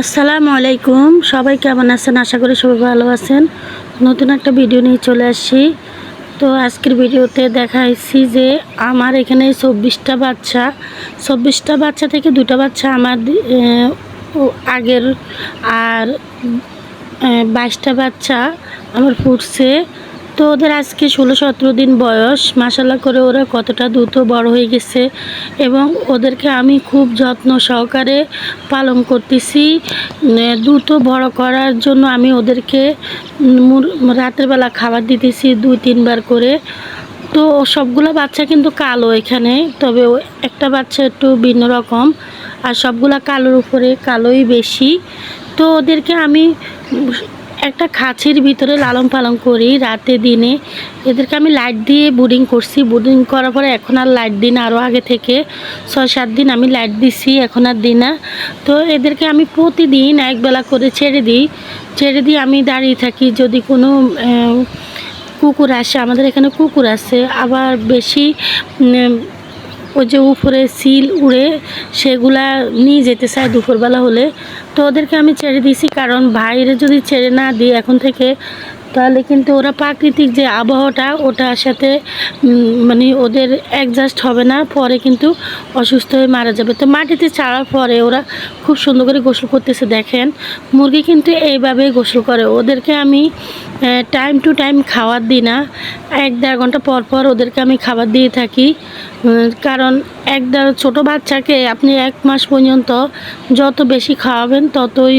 আসসালামু আলাইকুম। সবাই কেমন আছেন? আশা করি সবাই ভালো আছেন। নতুন একটা ভিডিও নিয়ে চলে আসছি। তো আজকের ভিডিওতে দেখাইছি যে আমার এখানে চব্বিশটা বাচ্চা। চব্বিশটা বাচ্চা থেকে দুটো বাচ্চা আমার আগের আর বাইশটা বাচ্চা আমার ফুটছে। তো ওদের আজকে ষোলো সতেরো দিন বয়স। মাসাল্লাহ করে ওরা কতটা দ্রুত বড় হয়ে গেছে এবং ওদেরকে আমি খুব যত্ন সহকারে পালন করতেছি। দ্রুত বড় করার জন্য আমি ওদেরকে উম, মুর- রাতের বেলা খাবার দিতেছি দুই তিনবার করে। তো সবগুলো বাচ্চা কিন্তু কালো এখানে তবে একটা বাচ্চা একটু ভিন্ন রকম। আর সবগুলা কালোর উপরে কালোই বেশি। তো ওদেরকে আমি একটা খাঁচির ভিতরে লালন পালন করি রাতে, দিনে। এদেরকে আমি লাইট দিয়ে বুডিং করছি। বুডিং করার পরে এখন আর লাইট দিন আরও আগে থেকে ছয়, সাত দিন আমি লাইট দিছি, এখন আর দিই না। তো এদেরকে আমি প্রতিদিন একবেলা করে ছেড়ে দিই। ছেড়ে দিয়ে আমি দাঁড়িয়ে থাকি। যদি কোনো কুকুর আসে, আমাদের এখানে কুকুর আছে। আবার বেশি ওই যে উপরে সিল উড়ে সেগুলা নিয়ে যেতে চায় দুপুরবেলা হলে। তো ওদেরকে আমি ছেড়ে দিয়েছি কারণ বাইরে যদি ছেড়ে না দিই, এখন থেকে তাহলে কিন্তু ওরা প্রাকৃতিক যে আবহাওয়াটা, ওটার সাথে মানে ওদের অ্যাডজাস্ট হবে না, পরে কিন্তু অসুস্থ হয়ে মারা যাবে। তো মাটিতে ছাড়ার পরে ওরা খুব সুন্দর করে গোসল করতেছে, দেখেন। মুরগি কিন্তু এইভাবেই গোসল করে। ওদেরকে আমি টাইম টু টাইম খাবার দিই না। এক দেড় ঘণ্টা পর পর ওদেরকে আমি খাবার দিয়ে থাকি। কারণ এক দেড় ছোটো বাচ্চাকে আপনি এক মাস পর্যন্ত যত বেশি খাওয়াবেন, ততই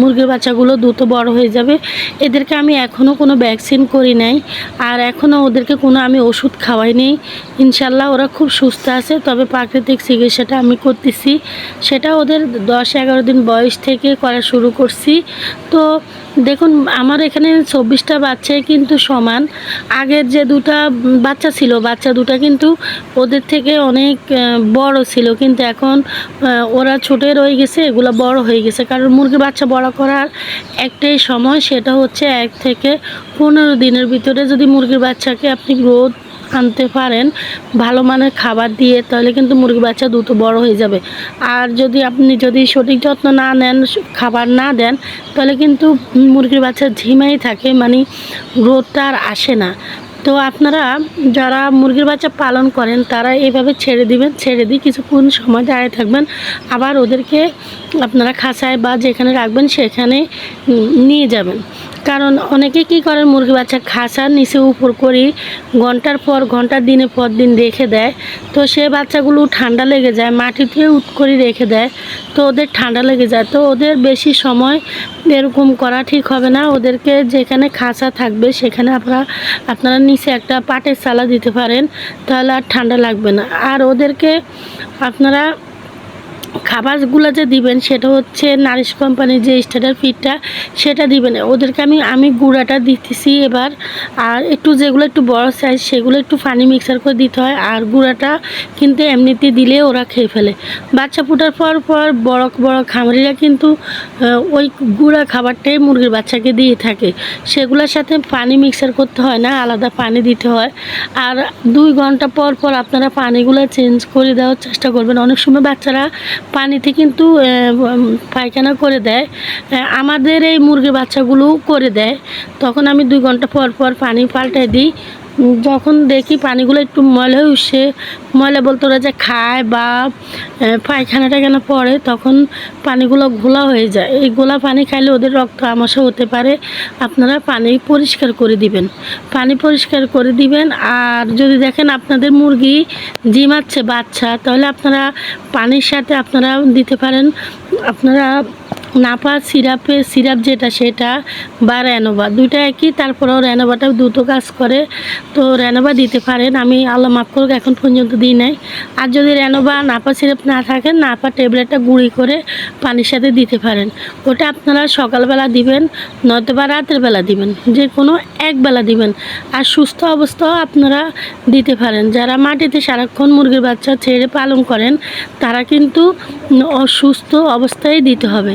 মুরগির বাচ্চাগুলো দ্রুত বড় হয়ে যাবে। এদেরকে আমি এখনও কোনো ভ্যাকসিন করি নাই। আর এখনও ওদেরকে কোনো আমি ওষুধ খাওয়াই নেই। ইনশাল্লাহ ওরা খুব সুস্থ আছে, তবে প্রাকৃতিক চিকিৎসাটা আমি করতেছি। সেটা ওদের দশ এগারো দিন বয়স থেকে করা শুরু করছি। তো দেখুন, আমার এখানে চব্বিশটা বাচ্চাই কিন্তু সমান। আগের যে দুটা বাচ্চা ছিল, বাচ্চা দুটা কিন্তু ওদের থেকে অনেক বড় ছিল। কিন্তু এখন ওরা ছোটে রয়ে গেছে, এগুলো বড় হয়ে গেছে। কারণ মুরগি বাচ্চা বড় করার একটাই সময়, সেটা হচ্ছে এক থেকে পনেরো দিনের ভিতরে যদি মুরগির বাচ্চাকে আপনি গ্রোথ আনতে পারেন, ভালো মানের খাবার দিয়ে, তাহলে কিন্তু মুরগি বাচ্চা দ্রুত বড় হয়ে যাবে। আর যদি আপনি যদি সঠিক যত্ন না নেন, খাবার না দেন, তাহলে কিন্তু মুরগির বাচ্চা ঝিমাই থাকে মানে গ্রোথটা আর আসে না। তো আপনারা যারা মুরগির বাচ্চা পালন করেন, তারা এইভাবে ছেড়ে দিবেন, ছেড়ে দিয়ে কিছুক্ষণ সময় দাঁড়িয়ে থাকবেন। আবার ওদেরকে আপনারা খাঁচায় বা যেখানে রাখবেন, সেখানে নিয়ে যাবেন। কারণ অনেকে কি করেন, মুরগি বাচ্চা খাঁচার নিচে উপর করি, ঘণ্টার পর ঘণ্টা, দিনে পর দিন রেখে দেয়। তো সে বাচ্চাগুলো ঠান্ডা লেগে যায়, মাটিতে উত করে রেখে দেয়, তো ওদের ঠান্ডা লেগে যায়। তো ওদের বেশি সময় এরকম করা ঠিক হবে না। ওদেরকে যেখানে খাঁচা থাকবে, সেখানে আপনারা আপনারা নিচে একটা পাটের চালা দিতে পারেন, তাহলে আর ঠান্ডা লাগবে না। আর ওদেরকে আপনারা খাবারগুলো যে দিবেন, সেটা হচ্ছে নারিশ কোম্পানির যে স্টার্টার ফিডটা সেটা দিবেন। ওদেরকে আমি আমি গুঁড়াটা দিতেছি এবার। আর একটু যেগুলো একটু বড় সাইজ সেগুলো একটু পানি মিক্সার করে দিতে হয়। আর গুঁড়াটা কিন্তু এমনিতে দিলে ওরা খেয়ে ফেলে। বাচ্চা ফোটার পর পর বড় বড় খামারিরা কিন্তু ওই গুঁড়া খাবারটাই মুরগির বাচ্চাকে দিয়ে থাকে। সেগুলোর সাথে পানি মিক্সার করতে হয় না, আলাদা পানি দিতে হয়। আর দুই ঘণ্টা পর পর আপনারা পানিগুলো চেঞ্জ করে দেওয়ার চেষ্টা করবেন। অনেক সময় বাচ্চারা পানিতে কিন্তু পায়খানা করে দেয়। আমাদের এই মুরগি বাচ্চাগুলো করে দেয়। তখন আমি দুই ঘণ্টা পর পর পানি পাল্টাই দিই। যখন দেখি পানিগুলো একটু ময়লা হয়ে উঠছে ময়লা বলতে ওরা যে খায় বা আহ, পায়খানা টায়খানা পড়ে তখন পানিগুলো ঘোলা হয়ে যায়। এই গোলা পানি খাইলে ওদের রক্ত আমাশা হতে পারে। আপনারা পানি পরিষ্কার করে দিবেন। পানি পরিষ্কার করে দিবেন। আর যদি দেখেন আপনাদের মুরগি জিমাচ্ছে বাচ্চা তাহলে আপনারা পানির সাথে আপনারা দিতে পারেন। আপনারা নাপা সিরাপে, সিরাপ যেটা সেটা বা রেনোভা, দুইটা একই, তারপরেও র্যানোভাটা দ্রুত কাজ করে। তো রেনোভা দিতে পারেন, আমি আল্লাহ মাফ করুক, এখন পর্যন্ত দিই নাই। আর যদি রেনোভা নাপা সিরাপ না থাকে নাপা ট্যাবলেটটা গুঁড়ি করে পানির সাথে দিতে পারেন। ওটা আপনারা সকালবেলা দিবেন নয়তো বা রাতের বেলা দিবেন, যে কোনো একবেলা দিবেন। আর সুস্থ অবস্থাও আপনারা দিতে পারেন। যারা মাটিতে সারাক্ষণ মুরগির বাচ্চা ছেড়ে পালন করেন, তারা কিন্তু অসুস্থ অবস্থায় দিতে হবে।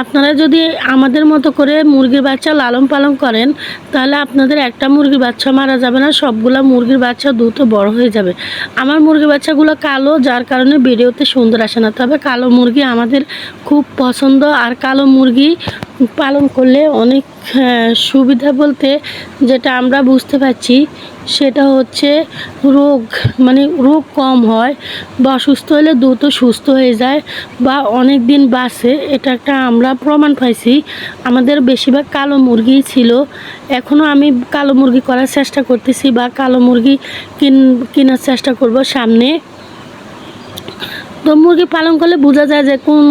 আপনারা যদি আমাদের মতো করে মুরগির বাচ্চা লালন পালন করেন, তাহলে আপনাদের একটা মুরগির বাচ্চা মারা যাবে না, সবগুলো মুরগির বাচ্চা দ্রুত বড় হয়ে যাবে। আমার মুরগির বাচ্চাগুলো কালো, যার কারণে ভিডিওতে সুন্দর আসে না। তবে কালো মুরগি আমাদের খুব পছন্দ, আর কালো মুরগি পালন করলে অনেক হ্যাঁ, সুবিধা বলতে যেটা আমরা বুঝতে পারছি সেটা হচ্ছে রোগ মানে রোগ কম হয় বা অসুস্থ হলে দ্রুত সুস্থ হয়ে যায় বা অনেক দিন বাঁচে এটা একটা আমরা প্রমাণ পাইছি। আমাদের বেশিরভাগ কালো মুরগিই ছিল। এখনও আমি কালো মুরগি করার চেষ্টা করতেছি বা কালো মুরগি কিন কেনার চেষ্টা করব সামনে। তো মুরগি পালন করলে বোঝা যায় যে কোন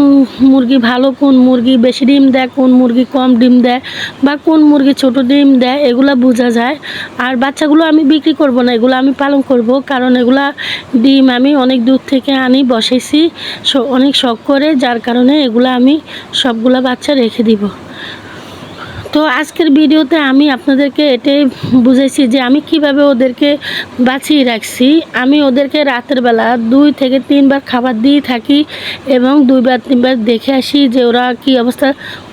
মুরগি ভালো, কোন মুরগি বেশি ডিম দেয়, কোন মুরগি কম ডিম দেয় বা কোন মুরগি ছোট ডিম দেয়, এগুলা বোঝা যায়। আর বাচ্চাগুলো আমি বিক্রি করব না, এগুলো আমি পালন করব কারণ এগুলা ডিম আমি অনেক দূর থেকে আনি বসেছি অনেক শখ করে, যার কারণে এগুলো আমি সবগুলা বাচ্চা রেখে দিব। তো আজকের ভিডিওতে আমি আপনাদেরকে এটাই বুঝেছি যে আমি কীভাবে ওদেরকে বাঁচিয়ে রাখছি। আমি ওদেরকে রাতের বেলা দুই থেকে তিনবার খাবার দিয়ে থাকি এবং দুইবার, তিনবার দেখে আসি যে ওরা কি অবস্থা।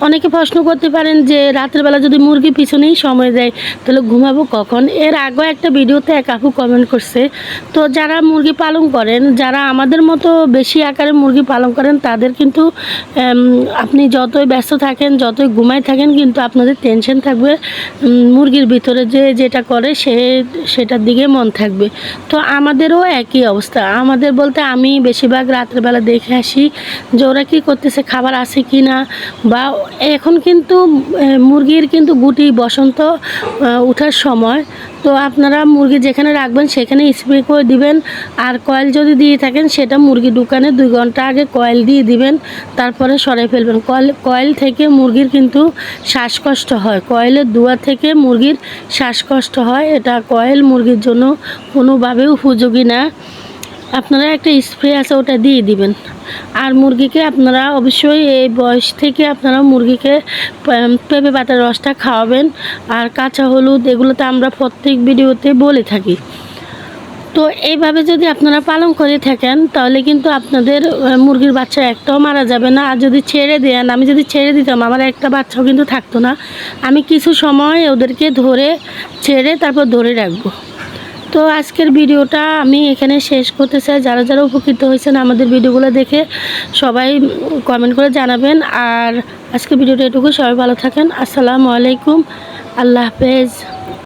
অনেকে প্রশ্ন করতে পারেন যে রাতের বেলা যদি মুরগি পিছনেই সময় দেয়, তাহলে ঘুমাবো কখন? এর আগেও একটা ভিডিওতে এক আপু কমেন্ট করছে, তো যারা মুরগি পালন করেন, যারা আমাদের মতো বেশি আকারে মুরগি পালন করেন, তাদের কিন্তু আপনি যতই ব্যস্ত থাকেন, যতই ঘুমায় থাকেন, কিন্তু আপনাদের টেনশন থাকবে মুরগির ভিতরে যে যেটা করে সে, সেটার দিকে মন থাকবে। তো আমাদেরও একই অবস্থা। আমাদের বলতে আমি বেশিরভাগ রাত্রেবেলা দেখে আসি যে ওরা কী করতেছে, খাবার আছে কি না বা এখন কিন্তু মুরগির কিন্তু গুটি বসন্ত ওঠার সময় তো আপনারা মুরগি যেখানে রাখবেন সেখানে স্প্রে করে দিবেন। আর কয়েল যদি দিয়ে থাকেন, সেটা মুরগি দোকানে দুই ঘণ্টা আগে কয়েল দিয়ে দিবেন, তারপরে সরে ফেলবেন। কয়েল কয়েল থেকে মুরগির কিন্তু শ্বাসকষ্ট হয়। কয়েলের দুয়া থেকে মুরগির শ্বাসকষ্ট হয়। এটা কয়েল মুরগির জন্য কোনোভাবে উপযোগী না। আপনারা একটা স্প্রে আছে, ওটা দিয়ে দিবেন। আর মুরগিকে আপনারা অবশ্যই এই বয়স থেকে আপনারা মুরগিকে পেঁপে পাতার রসটা খাওয়াবেন। আর কাঁচা হলুদ এগুলো তো আমরা প্রত্যেক ভিডিওতে বলে থাকি। তো এইভাবে যদি আপনারা পালন করে থাকেন, তাহলে কিন্তু আপনাদের মুরগির বাচ্চা একটাও মারা যাবে না। আর যদি ছেড়ে দেন, আমি যদি ছেড়ে দিতাম, আমার একটা বাচ্চাও কিন্তু থাকতো না। আমি কিছু সময় ওদেরকে ধরে ছেড়ে তারপর ধরে রাখব। তো আজকের ভিডিওটা আমি এখানে শেষ করতে চাই। যারা যারা উপকৃত হয়েছেন আমাদের ভিডিওগুলো দেখে সবাই কমেন্ট করে জানাবেন। আর আজকের ভিডিওটা এটুকু সবাই ভালো থাকেন। আসসালামু আলাইকুম। আল্লাহ হাফেজ।